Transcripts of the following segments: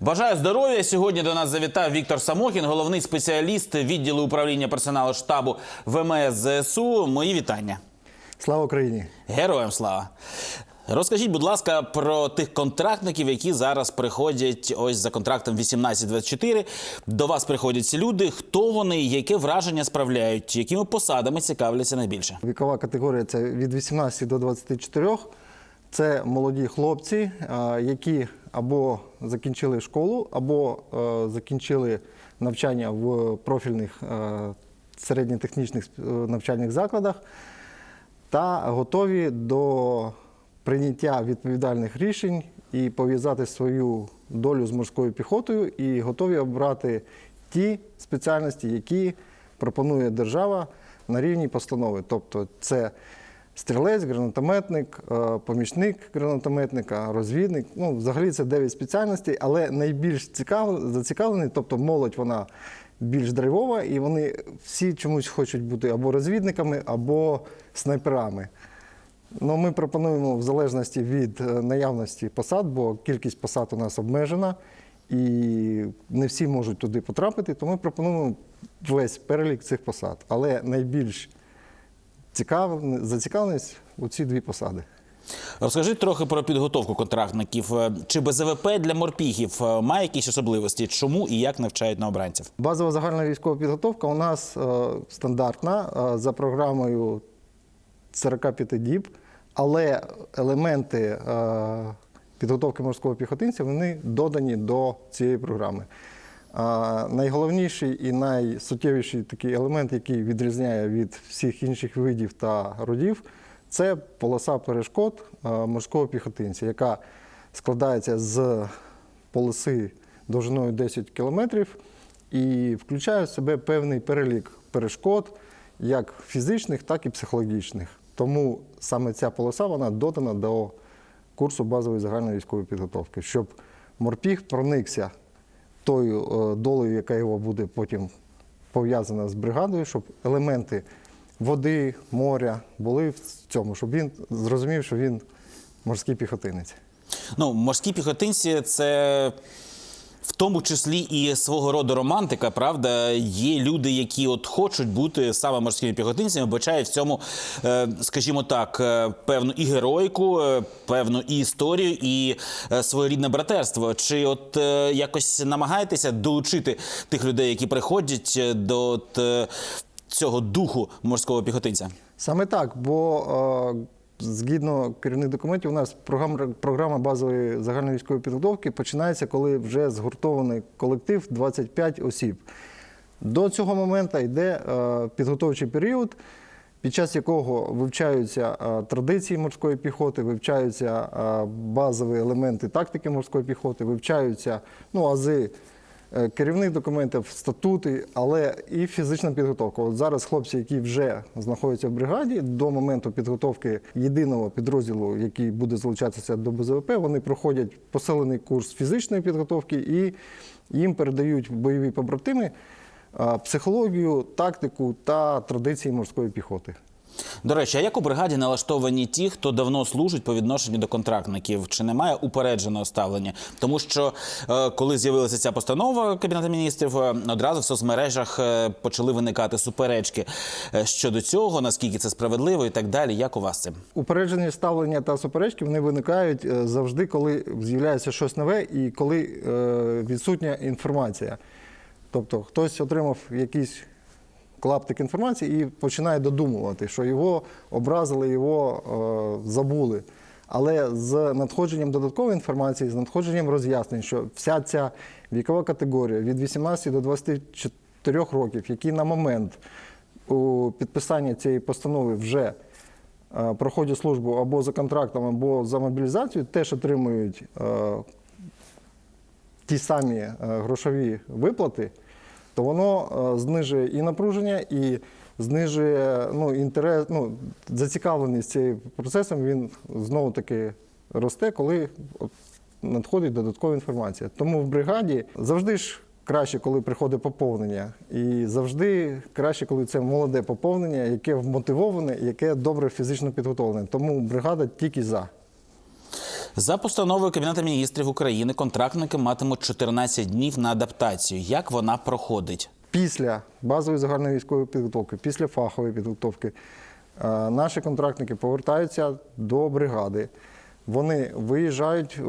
Бажаю здоров'я. Сьогодні до нас завітав Віктор Самохін, головний спеціаліст відділу управління персоналу штабу ВМС ЗСУ. Мої вітання. Слава Україні! Героям слава. Розкажіть, будь ласка, про тих контрактників, які зараз приходять ось за контрактом 1824. До вас приходять ці люди. Хто вони, яке враження справляють, якими посадами цікавляться найбільше? Вікова категорія це від 18 до 24. Це молоді хлопці, які або закінчили школу, або е, закінчили навчання в профільних е, середньотехнічних е, навчальних закладах та готові до прийняття відповідальних рішень і пов'язати свою долю з морською піхотою, і готові обрати ті спеціальності, які пропонує держава на рівні постанови. Тобто це стрілець, гранатометник, е, помічник гранатометника, розвідник. Ну, взагалі це 9 спеціальностей, але найбільш цікав, зацікавлені, тобто молодь вона більш драйвова, і вони всі чомусь хочуть бути або розвідниками, або снайперами. Ну, ми пропонуємо в залежності від е, наявності посад, бо кількість посад у нас обмежена, і не всі можуть туди потрапити, то ми пропонуємо весь перелік цих посад. Але найбільш цікав... зацікавленість у ці дві посади. Розкажіть трохи про підготовку контрактників. Е, Чи БЗВП для морпіхів е, має якісь особливості? Чому і як навчають на обранців? Базова загальна військова підготовка у нас е, стандартна за програмою 45 діб, але елементи підготовки морського піхотинця вони додані до цієї програми. Е, найголовніший і найсуттєвіший такий елемент, який відрізняє від всіх інших видів та родів, це полоса перешкод морського піхотинця, яка складається з полоси довжиною 10 кілометрів і включає в себе певний перелік перешкод, як фізичних, так і психологічних. Тому саме ця полоса вона додана до курсу базової загальної військової підготовки, щоб морпіг проникся тою е, долею, яка його буде потім пов'язана з бригадою, щоб елементи води, моря були в цьому, щоб він зрозумів, що він морський піхотинець. Ну, морські піхотинці це. В тому числі і свого роду романтика, правда, є люди, які от хочуть бути саме морськими піхотинцями, бачають в цьому, е, скажімо так, е, певну і героїку, е, певну і історію, і своєрідне братерство. Чи от якось намагаєтеся долучити тих людей, які приходять до от, цього духу морського піхотинця? Саме так, бо згідно керівних документів, у нас програма, програма базової загальної військової підготовки починається, коли вже згуртований колектив 25 осіб. До цього моменту йде е, підготовчий період, під час якого вивчаються е, традиції морської піхоти, вивчаються е, базові елементи тактики морської піхоти, вивчаються ну, ази керівних документів, статути, але і фізична підготовка. От зараз хлопці, які вже знаходяться в бригаді, до моменту підготовки єдиного підрозділу, який буде залучатися до БЗВП, вони проходять посилений курс фізичної підготовки і їм передають бойові побратими е, психологію, тактику та традиції морської піхоти. До речі, а як у бригаді налаштовані ті, хто давно служить по відношенню до контрактників? Чи немає упередженого ставлення? Тому що е, коли з'явилася ця постанова Кабінету міністрів, е, одразу в соцмережах е, почали виникати суперечки щодо цього, наскільки це справедливо і так далі. Як у вас цим? Упереджені ставлення та суперечки вони виникають завжди, коли з'являється щось нове і коли відсутня інформація. Тобто хтось отримав якийсь клаптик інформації і починає додумувати, що його образили, його е, забули. Але з надходженням додаткової інформації, з надходженням роз'яснень, що вся ця вікова категорія від 18 до 24 років, які на момент у підписання цієї постанови вже е, проходять службу або за контрактом, або за мобілізацію, теж отримують е, ті самі е, грошові виплати, то воно е, знижує і напруження, і знижує ну, інтерес, ну, зацікавленість цим процесом, він знову таки росте, коли надходить додаткова інформація. Тому в бригаді завжди ж краще, коли приходить поповнення, і завжди краще, коли це молоде поповнення, яке вмотивоване, яке добре фізично підготовлене. Тому бригада тільки за. За постановою Кабінету міністрів України контрактники матимуть 14 днів на адаптацію. Як вона проходить? Після базової загальної військової підготовки, після фахової підготовки, е, наші контрактники повертаються до бригади. Вони виїжджають,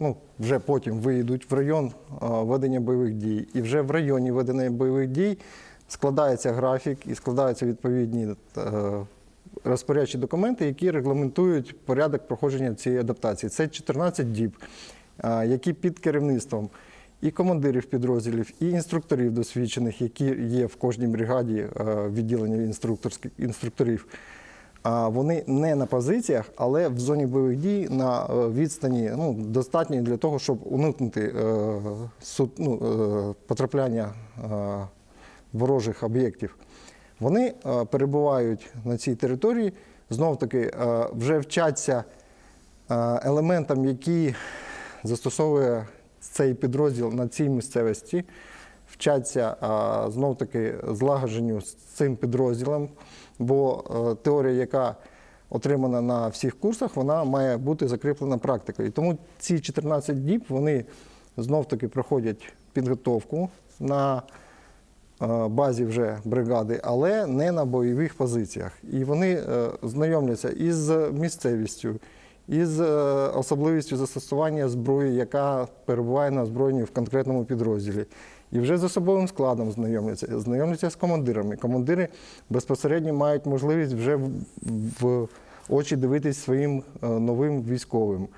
ну, вже потім виїдуть в район е, ведення бойових дій. І вже в районі ведення бойових дій складається графік і складаються відповідні е, розпорядчі документи, які регламентують порядок проходження цієї адаптації. Це 14 діб, які під керівництвом і командирів підрозділів, і інструкторів досвідчених, які є в кожній бригаді е, відділення інструкторів. Вони не на позиціях, але в зоні бойових дій на е, відстані ну, достатньої для того, щоб уникнути е, су- ну, е, потрапляння е, ворожих об'єктів. Вони е, перебувають на цій території, знов таки е, вже вчаться е, елементам, які застосовує цей підрозділ на цій місцевості, вчаться знов таки злагодженню з цим підрозділом, бо теорія, яка отримана на всіх курсах, вона має бути закріплена практикою. Тому ці 14 діб вони знов таки проходять підготовку на базі вже бригади, але не на бойових позиціях. І вони е, знайомляться із місцевістю, із е, особливістю застосування зброї, яка перебуває на озброєнні в конкретному підрозділі. І вже з особовим складом знайомляться, знайомляться з командирами. Командири безпосередньо мають можливість вже в, очі дивитись своїм е, новим військовим.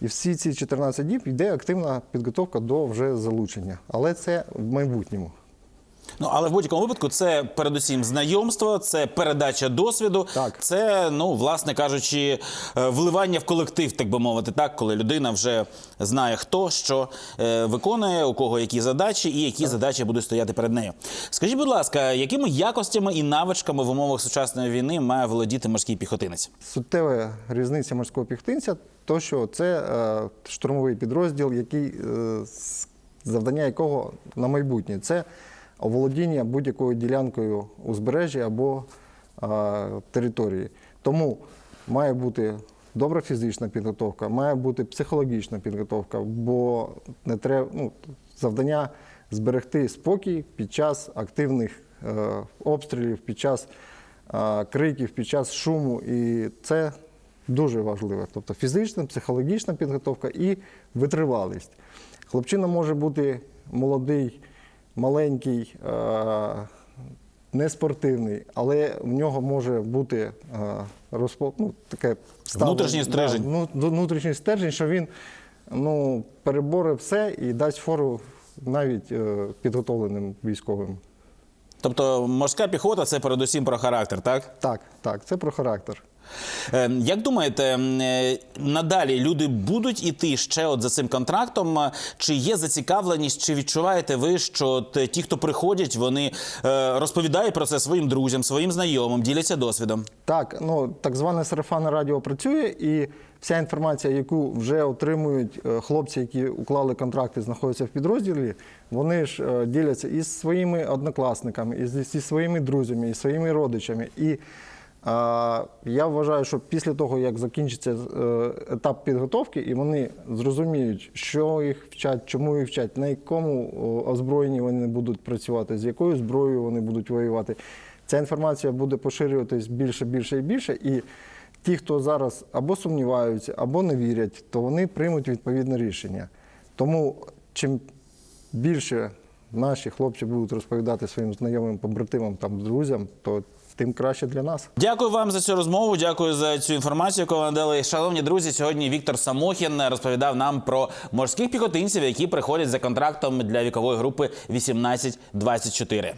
І всі ці 14 діб йде активна підготовка до вже залучення. Але це в майбутньому. Ну але в будь-якому випадку це передусім знайомство, це передача досвіду, Так. це, ну, власне кажучи, е, вливання в колектив, так би мовити, так, коли людина вже знає, хто що е, виконує, у кого які задачі і які задачі будуть стояти перед нею. Скажіть, будь ласка, якими якостями і навичками в умовах сучасної війни має володіти морський піхотинець? Суттєва різниця морського піхотинця, то що це е, штурмовий підрозділ, який, е, завдання якого на майбутнє це оволодіння будь-якою ділянкою узбережжя або е, території. Тому має бути добра фізична підготовка, має бути психологічна підготовка, бо не треба ну, завдання зберегти спокій під час активних е, обстрілів, під час е, криків, під час шуму. І це дуже важливо. Тобто фізична, психологічна підготовка і витривалість. Хлопчина може бути молодий, маленький, е, неспортивний, але в нього може бути е, розпо... ну, таке ставлення- Внутрішній стержень. Да, ну, внутрішній стержень, що він ну, переборе все і дасть фору навіть е, підготовленим військовим. Тобто морська піхота це передусім про характер, так? Так, так, це про характер. Е, Як думаєте, е, надалі люди будуть іти ще от за цим контрактом? Е, Чи є зацікавленість, чи відчуваєте ви, що ті, хто приходять, вони е, розповідають про це своїм друзям, своїм знайомим, діляться досвідом? Так, ну так зване сарафанне радіо працює, і вся інформація, яку вже отримують хлопці, які уклали контракти, знаходяться в підрозділі, вони ж діляться із своїми однокласниками, і зі своїми друзями, і своїми родичами. І я вважаю, що після того, як закінчиться е, етап підготовки, і вони зрозуміють, що їх вчать, чому їх вчать, на якому озброєнні вони будуть працювати, з якою зброєю вони будуть воювати. Ця інформація буде поширюватись більше, більше і більше. І ті, хто зараз або сумніваються, або не вірять, то вони приймуть відповідне рішення. Тому чим більше наші хлопці будуть розповідати своїм знайомим побратимам, там, друзям, то тим краще для нас. Дякую вам за цю розмову. Дякую за цю інформацію, яку ви надали. Шановні друзі, сьогодні Віктор Самохін розповідав нам про морських піхотинців, які приходять за контрактом для вікової групи 18-24.